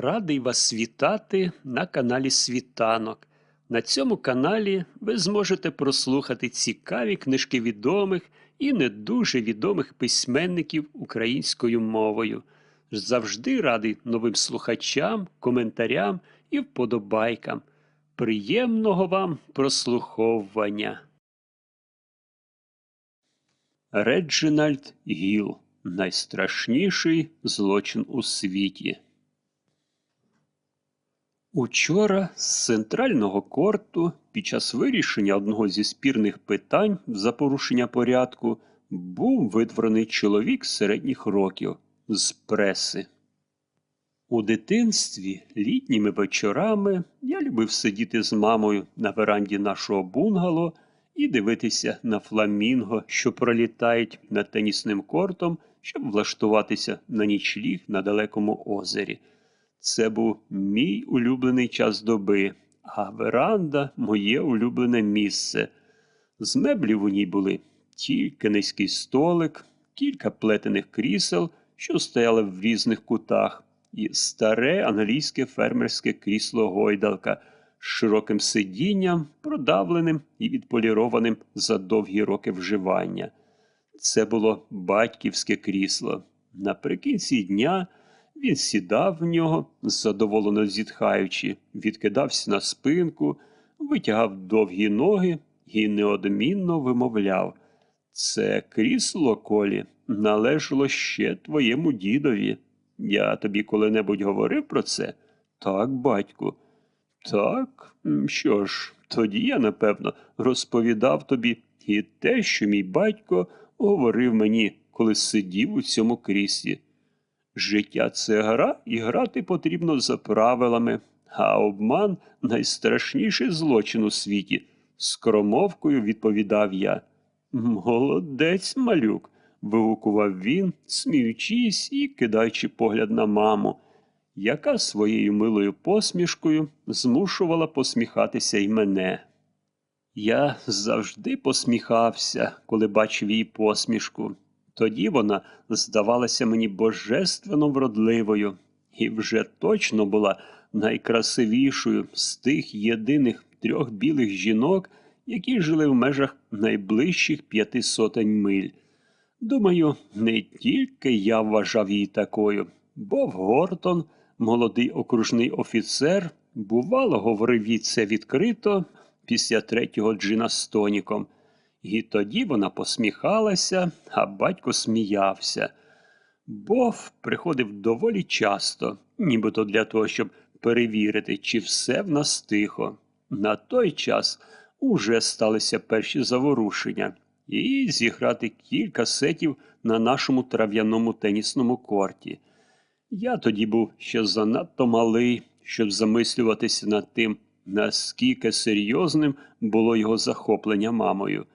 Радий вас вітати на каналі Світанок. На цьому каналі ви зможете прослухати цікаві книжки відомих і не дуже відомих письменників українською мовою. Завжди радий новим слухачам, коментарям і вподобайкам. Приємного вам прослуховування. Реджинальд Гіл. Найстрашніший злочин у світі. Учора з центрального корту під час вирішення одного зі спірних питань за порушення порядку був видворений чоловік середніх років з преси. У дитинстві літніми вечорами я любив сидіти з мамою на веранді нашого бунгало і дивитися на фламінго, що пролітають над тенісним кортом, щоб влаштуватися на нічліг на далекому озері. Це був мій улюблений час доби, а веранда моє улюблене місце. З меблів у ній були тільки низький столик, кілька плетених крісел, що стояли в різних кутах, і старе англійське фермерське крісло гойдалка з широким сидінням, продавленим і відполірованим за довгі роки вживання. Це було батьківське крісло. Наприкінці дня. Він сідав в нього, задоволено зітхаючи, відкидався на спинку, витягав довгі ноги і неодмінно вимовляв Це крісло колі належало ще твоєму дідові. Я тобі коли-небудь говорив про це? Так, батьку. Так, що ж, тоді я, напевно, розповідав тобі і те, що мій батько говорив мені, коли сидів у цьому кріслі. Життя це гра, і грати потрібно за правилами, а обман найстрашніший злочин у світі. Скромовкою відповідав я. Молодець, малюк. вигукував він, сміючись і кидаючи погляд на маму, яка своєю милою посмішкою змушувала посміхатися й мене. Я завжди посміхався, коли бачив її посмішку. Тоді вона здавалася мені божественно вродливою і вже точно була найкрасивішою з тих єдиних трьох білих жінок, які жили в межах найближчих п'яти сотень миль. Думаю, не тільки я вважав її такою, Боб Гортон, молодий окружний офіцер, бувало, говорив їй це відкрито після третього джина з тоніком. І тоді вона посміхалася, а батько сміявся. Бов приходив доволі часто, нібито для того, щоб перевірити, чи все в нас тихо. На той час уже сталися перші заворушення, і зіграти кілька сетів на нашому трав'яному тенісному корті. Я тоді був ще занадто малий, щоб замислюватися над тим, наскільки серйозним було його захоплення мамою.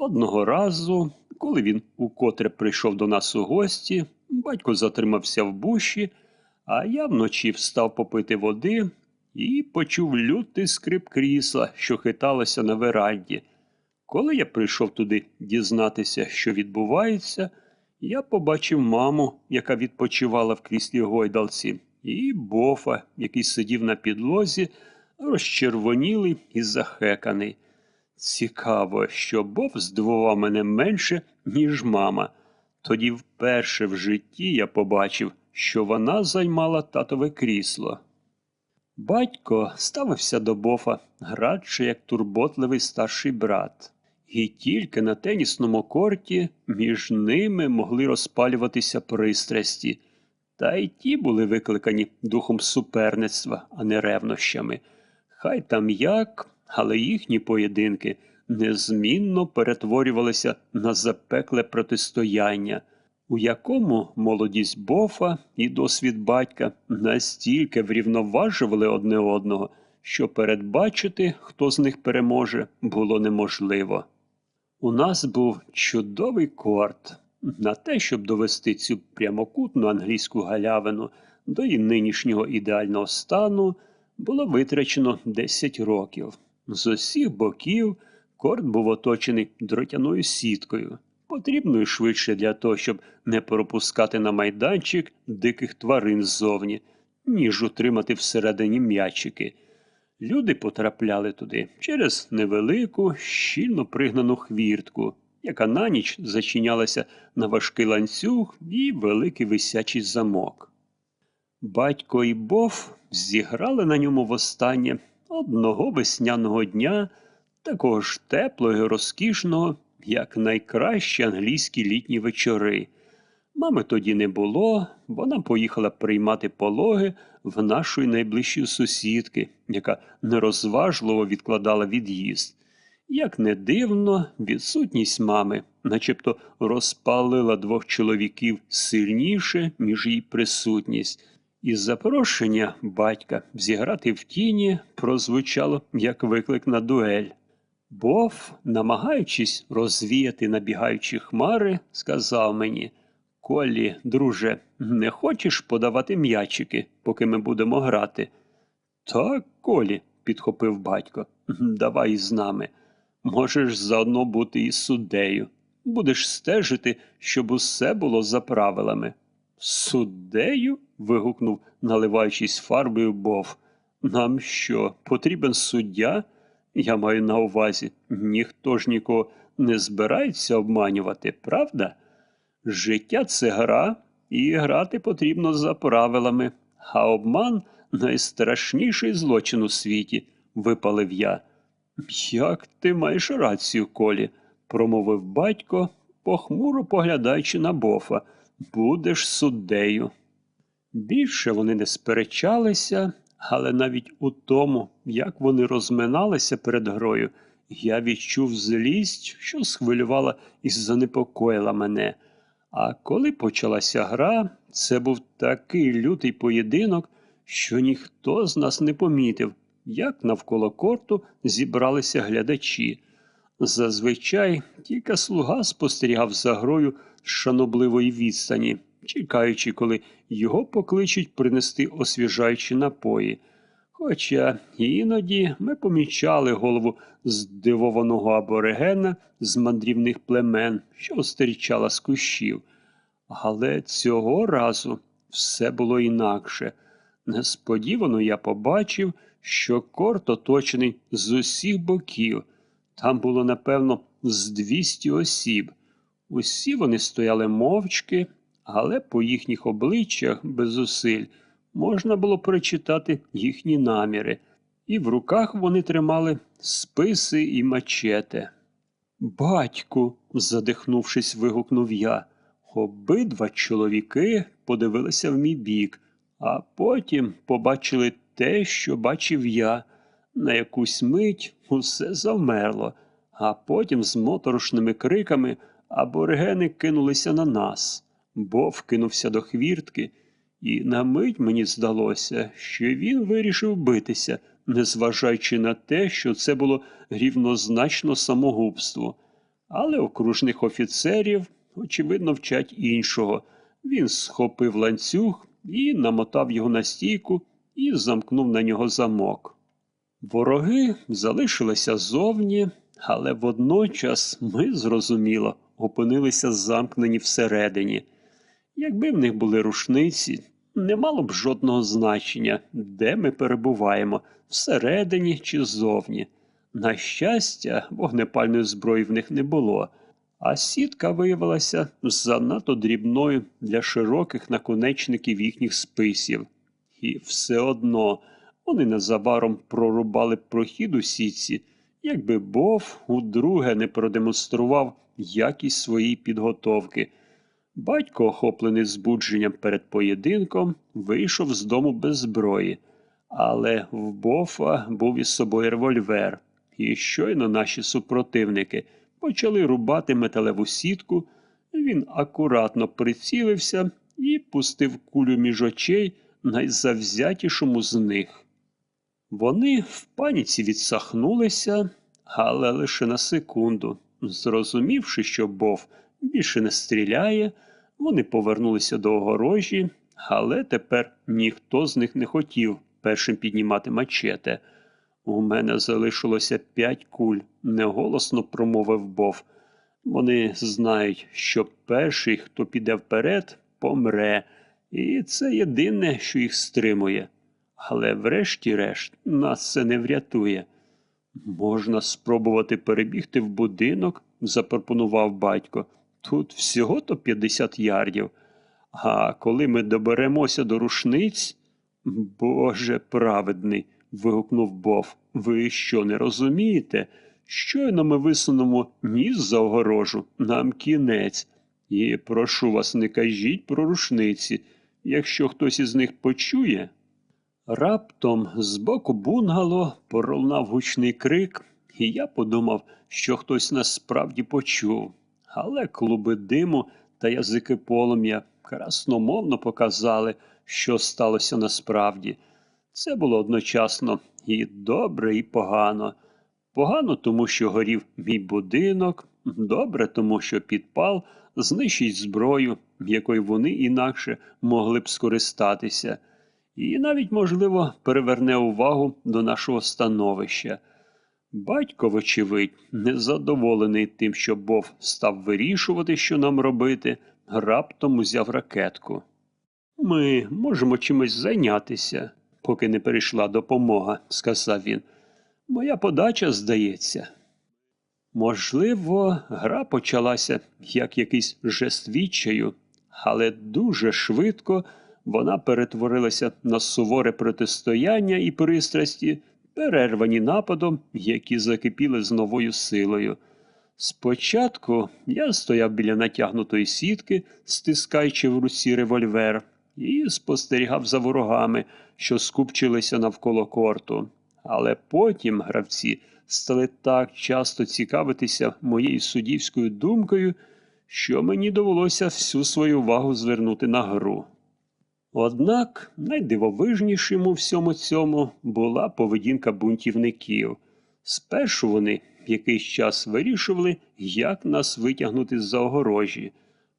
Одного разу, коли він укотре прийшов до нас у гості, батько затримався в буші, а я вночі встав попити води і почув лютий скрип крісла, що хиталося на веранді. Коли я прийшов туди дізнатися, що відбувається, я побачив маму, яка відпочивала в кріслі гойдалці, і бофа, який сидів на підлозі, розчервонілий і захеканий. Цікаво, що Боб здивував мене менше, ніж мама. Тоді вперше в житті я побачив, що вона займала татове крісло. Батько ставився до бофа, градше, як турботливий старший брат, і тільки на тенісному корті між ними могли розпалюватися пристрасті, та й ті були викликані духом суперництва, а не ревнощами. Хай там як але їхні поєдинки незмінно перетворювалися на запекле протистояння, у якому молодість бофа і досвід батька настільки врівноважували одне одного, що передбачити, хто з них переможе, було неможливо. У нас був чудовий корт. На те, щоб довести цю прямокутну англійську галявину до її нинішнього ідеального стану, було витрачено 10 років. З усіх боків корт був оточений дротяною сіткою, потрібною швидше для того, щоб не пропускати на майданчик диких тварин ззовні. ніж утримати всередині м'ячики. Люди потрапляли туди через невелику, щільно пригнану хвіртку, яка на ніч зачинялася на важкий ланцюг і великий висячий замок. Батько і Бов зіграли на ньому востаннє одного весняного дня, такого ж теплого і розкішного, як найкращі англійські літні вечори. Мами тоді не було, вона поїхала приймати пологи в нашої найближчої сусідки, яка нерозважливо відкладала від'їзд. Як не дивно, відсутність мами, начебто розпалила двох чоловіків сильніше, ніж її присутність. І запрошення батька зіграти в тіні прозвучало як виклик на дуель. Бов, намагаючись розвіяти набігаючі хмари, сказав мені Колі, друже, не хочеш подавати м'ячики, поки ми будемо грати? Так, Колі, підхопив батько, давай з нами. Можеш заодно бути і суддею. Будеш стежити, щоб усе було за правилами. Суддею? вигукнув, наливаючись фарбою Бов. Нам що, потрібен суддя? Я маю на увазі, ніхто ж нікого не збирається обманювати, правда? Життя це гра, і грати потрібно за правилами, а обман найстрашніший злочин у світі, випалив я. Як ти маєш рацію, Колі, промовив батько, похмуро поглядаючи на бофа. Будеш суддею. Більше вони не сперечалися, але навіть у тому, як вони розминалися перед грою, я відчув злість, що схвилювала і занепокоїла мене. А коли почалася гра, це був такий лютий поєдинок, що ніхто з нас не помітив, як навколо корту зібралися глядачі. Зазвичай тільки слуга спостерігав за грою шанобливої відстані, чекаючи, коли його покличуть принести освіжаючі напої. Хоча іноді ми помічали голову здивованого аборигена з мандрівних племен, що остерічала з кущів. Але цього разу все було інакше. Несподівано я побачив, що корт оточений з усіх боків. Там було, напевно, з 200 осіб. Усі вони стояли мовчки, але по їхніх обличчях без зусиль можна було прочитати їхні наміри, і в руках вони тримали списи і мачете. Батьку, задихнувшись, вигукнув я. Обидва чоловіки подивилися в мій бік, а потім побачили те, що бачив я. На якусь мить усе завмерло, а потім з моторошними криками аборигени кинулися на нас. Бов кинувся до хвіртки, і на мить мені здалося, що він вирішив битися, незважаючи на те, що це було рівнозначно самогубству. Але окружних офіцерів, очевидно, вчать іншого. Він схопив ланцюг і намотав його на стійку і замкнув на нього замок. Вороги залишилися зовні, але водночас ми, зрозуміло, опинилися замкнені всередині. Якби в них були рушниці, не мало б жодного значення, де ми перебуваємо, всередині чи ззовні. На щастя, вогнепальної зброї в них не було, а сітка виявилася занадто дрібною для широких наконечників їхніх списів. І все одно вони незабаром прорубали прохід у сітці, якби Бов удруге не продемонстрував якість своєї підготовки. Батько, охоплений збудженням перед поєдинком, вийшов з дому без зброї, але в Бофа був із собою револьвер, і щойно наші супротивники почали рубати металеву сітку, він акуратно прицілився і пустив кулю між очей найзавзятішому з них. Вони в паніці відсахнулися, але лише на секунду. Зрозумівши, що Бов більше не стріляє, вони повернулися до огорожі, але тепер ніхто з них не хотів першим піднімати мачете. У мене залишилося п'ять куль, неголосно промовив Бов. Вони знають, що перший, хто піде вперед, помре, І це єдине, що їх стримує. Але врешті-решт нас це не врятує. Можна спробувати перебігти в будинок, запропонував батько. Тут всього то 50 ярдів. А коли ми доберемося до рушниць. Боже праведний. вигукнув Бов. Ви що не розумієте? Щойно ми висунемо ніс за огорожу, нам кінець. І прошу вас, не кажіть про рушниці. Якщо хтось із них почує. Раптом з боку бунгало пролунав гучний крик, і я подумав, що хтось нас справді почув. Але клуби диму та язики полум'я красномовно показали, що сталося насправді. Це було одночасно і добре, і погано. Погано, тому що горів мій будинок, добре, тому що підпал знищить зброю, якою вони інакше могли б скористатися, і навіть, можливо, переверне увагу до нашого становища. Батько, вочевидь, незадоволений тим, що Бов став вирішувати, що нам робити, раптом узяв ракетку. Ми можемо чимось зайнятися, поки не перейшла допомога, сказав він. Моя подача, здається. Можливо, гра почалася як якийсь жест відчаю, але дуже швидко вона перетворилася на суворе протистояння і пристрасті, перервані нападом, які закипіли з новою силою. Спочатку я стояв біля натягнутої сітки, стискаючи в руці револьвер, і спостерігав за ворогами, що скупчилися навколо корту. Але потім гравці стали так часто цікавитися моєю суддівською думкою, що мені довелося всю свою увагу звернути на гру. Однак найдивовижнішим у всьому цьому була поведінка бунтівників. Спершу вони якийсь час вирішували, як нас витягнути з-за огорожі.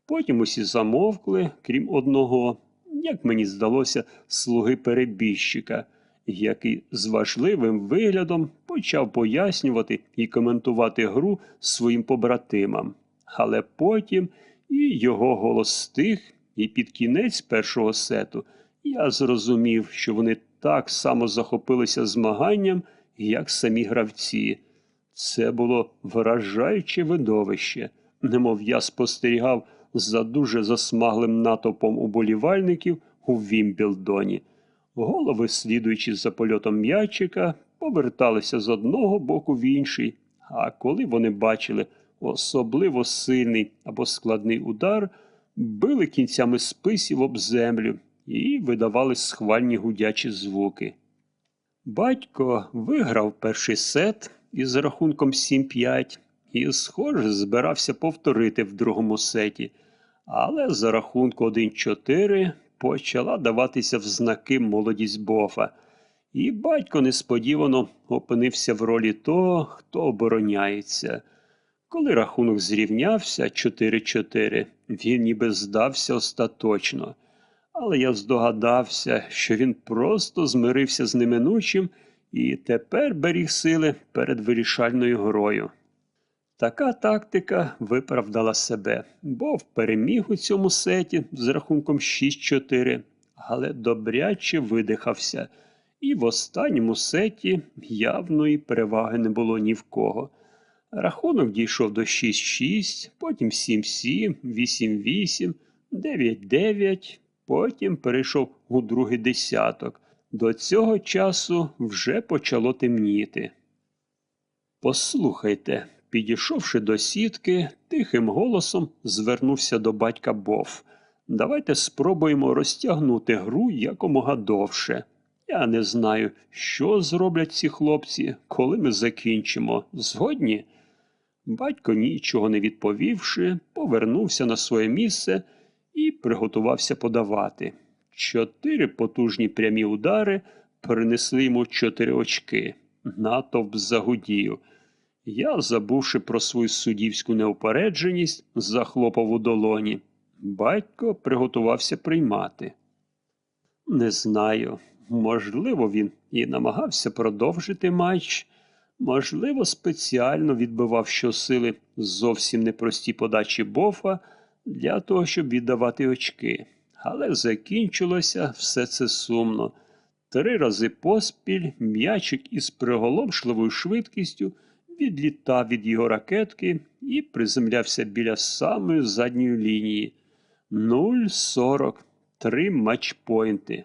Потім усі замовкли, крім одного, як мені здалося, слуги перебіжчика, який з важливим виглядом почав пояснювати і коментувати гру своїм побратимам. Але потім і його голос стих, і під кінець першого сету я зрозумів, що вони так само захопилися змаганням, як самі гравці. Це було вражаюче видовище, немов я спостерігав за дуже засмаглим натовпом уболівальників у Вімбілдоні. Голови, слідуючи за польотом м'ячика, поверталися з одного боку в інший, а коли вони бачили особливо сильний або складний удар, били кінцями списів об землю і видавали схвальні гудячі звуки. Батько виграв перший сет із рахунком 7-5 і, схоже, збирався повторити в другому сеті, але за рахунку 1-4 почала даватися в знаки молодість Бофа, і батько несподівано опинився в ролі того, хто обороняється. Коли рахунок зрівнявся 4-4, він ніби здався остаточно. Але я здогадався, що він просто змирився з неминучим і тепер беріг сили перед вирішальною грою. Така тактика виправдала себе, бо переміг у цьому сеті з рахунком 6-4, але добряче видихався, і в останньому сеті явної переваги не було ні в кого. Рахунок дійшов до 6-6, потім 7-7, 8-8, 9-9, потім перейшов у другий десяток. До цього часу вже почало темніти. Послухайте, підійшовши до сітки, тихим голосом звернувся до батька Бов. Давайте спробуємо розтягнути гру якомога довше. Я не знаю, що зроблять ці хлопці, коли ми закінчимо. Згодні? Батько, нічого не відповівши, повернувся на своє місце і приготувався подавати. Чотири потужні прямі удари принесли йому чотири очки. Натовп загудів. Я, забувши про свою суддівську неупередженість, захлопав у долоні. Батько приготувався приймати. Не знаю. Можливо, він і намагався продовжити матч. Можливо, спеціально відбивав щосили зовсім непрості подачі бофа для того, щоб віддавати очки. але закінчилося все це сумно. Три рази поспіль м'ячик із приголомшливою швидкістю відлітав від його ракетки і приземлявся біля самої задньої лінії. 0-40. Три матчпойнти.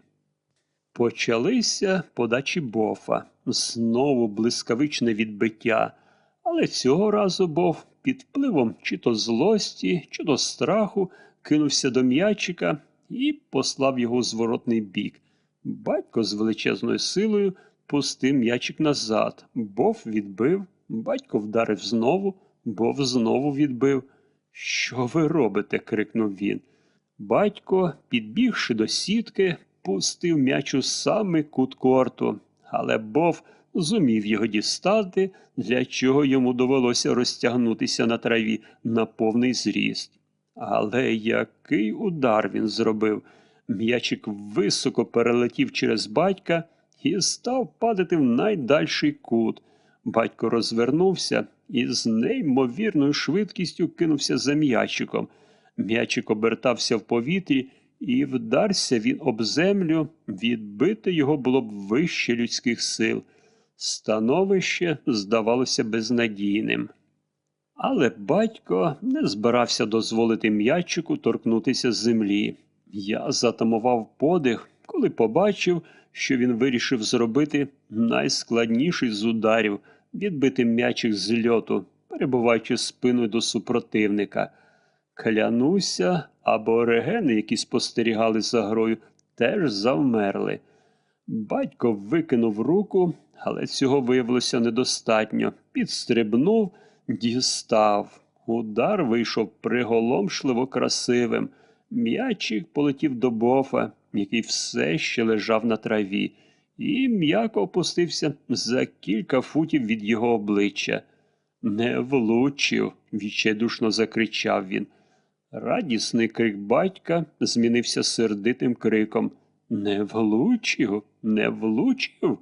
Почалися подачі бофа. Знову блискавичне відбиття. Але цього разу Бов під впливом чи то злості, чи то страху кинувся до м'ячика і послав його у зворотний бік. Батько з величезною силою пустив м'ячик назад. Бов відбив, батько вдарив знову, Бов знову відбив. Що ви робите? крикнув він. Батько, підбігши до сітки, пустив м'яч у самий кут корту, але Бов зумів його дістати, для чого йому довелося розтягнутися на траві на повний зріст. Але який удар він зробив? М'ячик високо перелетів через батька і став падати в найдальший кут. Батько розвернувся і з неймовірною швидкістю кинувся за м'ячиком. М'ячик обертався в повітрі, і вдарся він об землю, відбити його було б вище людських сил. Становище здавалося безнадійним. Але батько не збирався дозволити м'ячику торкнутися землі. Я затамував подих, коли побачив, що він вирішив зробити найскладніший з ударів відбити м'ячик з льоту, перебуваючи спиною до супротивника. Клянуся, аборигени, які спостерігали за грою, теж завмерли. Батько викинув руку, але цього виявилося недостатньо. Підстрибнув, дістав. Удар вийшов приголомшливо красивим. М'ячик полетів до бофа, який все ще лежав на траві, і м'яко опустився за кілька футів від його обличчя. Не влучив, відчайдушно закричав він. Радісний крик батька змінився сердитим криком. Не влучив, не влучив.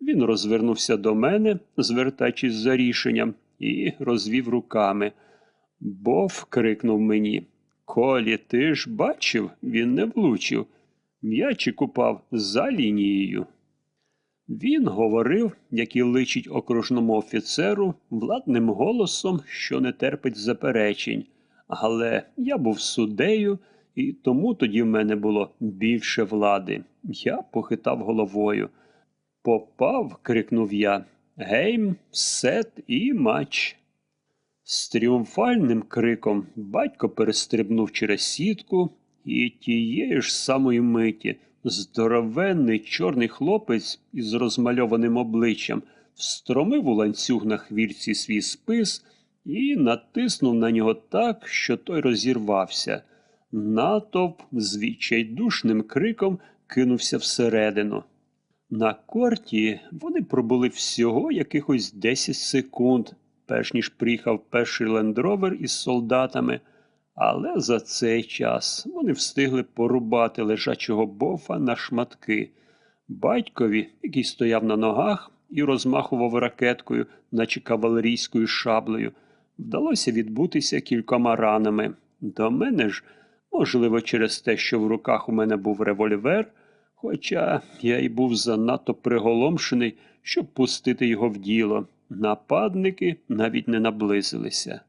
Він розвернувся до мене, звертаючись за рішенням, і розвів руками. Бов крикнув мені. Колі, ти ж бачив, він не влучив. М'ячик упав за лінією. Він говорив, як і личить окружному офіцеру, владним голосом, що не терпить заперечень. Але я був суддею, і тому тоді в мене було більше влади. Я похитав головою. Попав, крикнув я. Гейм, сет і матч. З тріумфальним криком батько перестрибнув через сітку, і тієї ж самої миті здоровенний чорний хлопець із розмальованим обличчям встромив у ланцюг на хвірці свій спис і натиснув на нього так, що той розірвався. Натовп з відчайдушним криком кинувся всередину. На корті вони пробули всього якихось 10 секунд, перш ніж приїхав перший лендровер із солдатами, але за цей час вони встигли порубати лежачого бофа на шматки. Батькові, який стояв на ногах і розмахував ракеткою, наче кавалерійською шаблею, вдалося відбутися кількома ранами. До мене ж, можливо, через те, що в руках у мене був револьвер, хоча я й був занадто приголомшений, щоб пустити його в діло. Нападники навіть не наблизилися.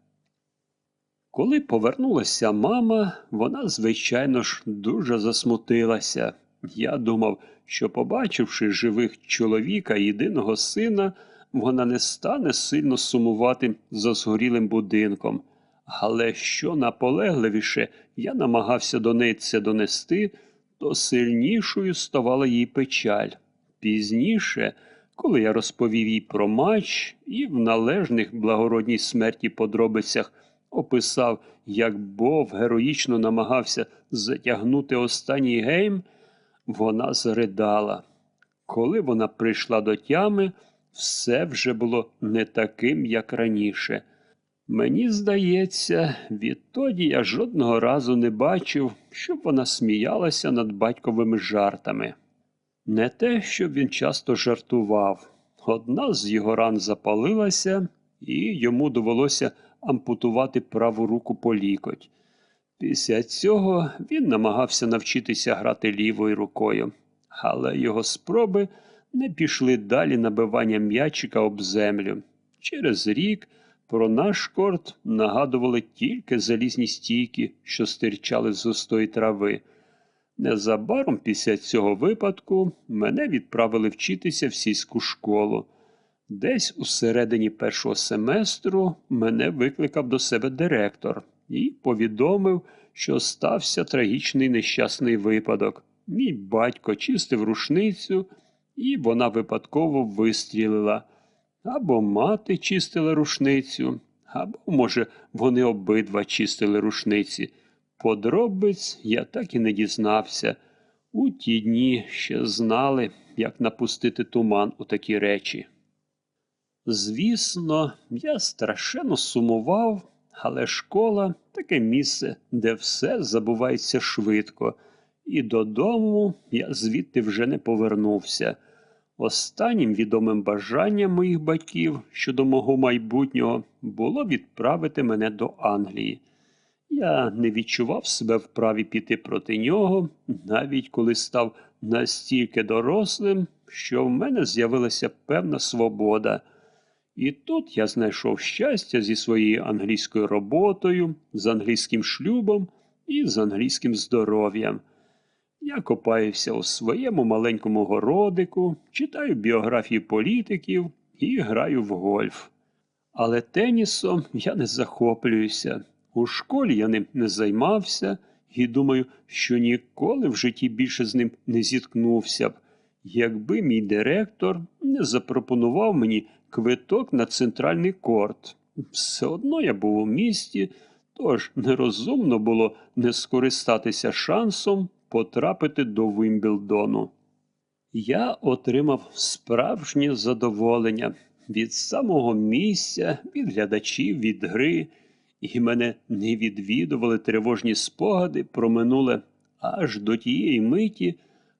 Коли повернулася мама, вона, звичайно ж, дуже засмутилася. Я думав, що, побачивши живих чоловіка єдиного сина, вона не стане сильно сумувати за згорілим будинком. Але що наполегливіше я намагався до неї це донести, то сильнішою ставала їй печаль. Пізніше, коли я розповів їй про матч і в належних благородній смерті подробицях описав, як Бов героїчно намагався затягнути останній гейм, вона заридала. Коли вона прийшла до тями, все вже було не таким, як раніше. Мені здається, відтоді я жодного разу не бачив, щоб вона сміялася над батьковими жартами. Не те, щоб він часто жартував. Одна з його ран запалилася, і йому довелося ампутувати праву руку по лікоть. Після цього він намагався навчитися грати лівою рукою, але його спроби не пішли далі набивання м'ячика об землю. Через рік про наш корт нагадували тільки залізні стійки, що стирчали з густої трави. Незабаром після цього випадку мене відправили вчитися в сільську школу. Десь у середині першого семестру мене викликав до себе директор і повідомив, що стався трагічний нещасний випадок. Мій батько чистив рушницю, і вона випадково вистрілила. Або мати чистила рушницю, або, може, вони обидва чистили рушниці. Подробиць я так і не дізнався. У ті дні ще знали, як напустити туман у такі речі. Звісно, я страшенно сумував, але школа таке місце, де все забувається швидко, і додому я звідти вже не повернувся. Останнім відомим бажанням моїх батьків щодо мого майбутнього було відправити мене до Англії. Я не відчував себе вправі піти проти нього, навіть коли став настільки дорослим, що в мене з'явилася певна свобода. І тут я знайшов щастя зі своєю англійською роботою, з англійським шлюбом і з англійським здоров'ям. Я копаюся у своєму маленькому городику, читаю біографії політиків і граю в гольф. Але тенісом я не захоплююся. У школі я ним не займався і думаю, що ніколи в житті більше з ним не зіткнувся б, якби мій директор не запропонував мені квиток на центральний корт. Все одно я був у місті, тож нерозумно було не скористатися шансом потрапити до Вимблдону. Я отримав справжнє задоволення від самого місця, від глядачів, від гри, і мене не відвідували тривожні спогади про минуле аж до тієї миті,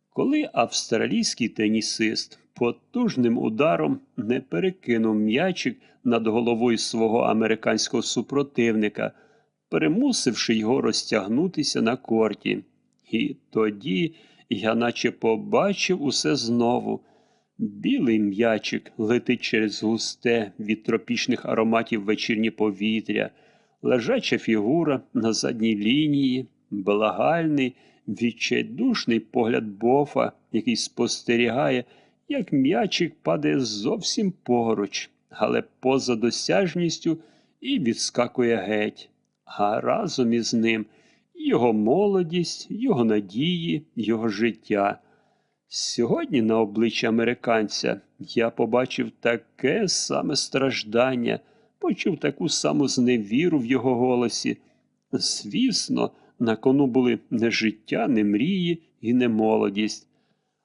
коли австралійський тенісист потужним ударом не перекинув м'ячик над головою свого американського супротивника, примусивши його розтягнутися на корті. І тоді я наче побачив усе знову. Білий м'ячик летить через густе від тропічних ароматів вечірнє повітря, лежача фігура на задній лінії, благальний, відчайдушний погляд бофа, який спостерігає, як м'ячик падає зовсім поруч, але поза досяжністю і відскакує геть. А разом із ним його молодість, його надії, його життя. Сьогодні на обличчі американця я побачив таке саме страждання, почув таку саму зневіру в його голосі. Звісно, на кону були не життя, не мрії і не молодість.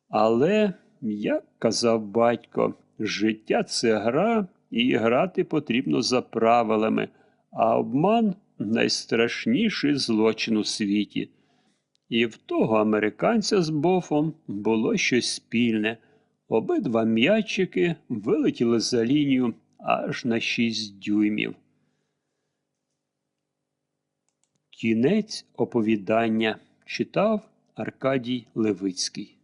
Але, як казав батько, життя це гра, і грати потрібно за правилами, а обман найстрашніший злочин у світі. І в того американця з бофом було щось спільне. Обидва м'ячики вилетіли за лінію аж на шість дюймів. Кінець оповідання читав Аркадій Левицький.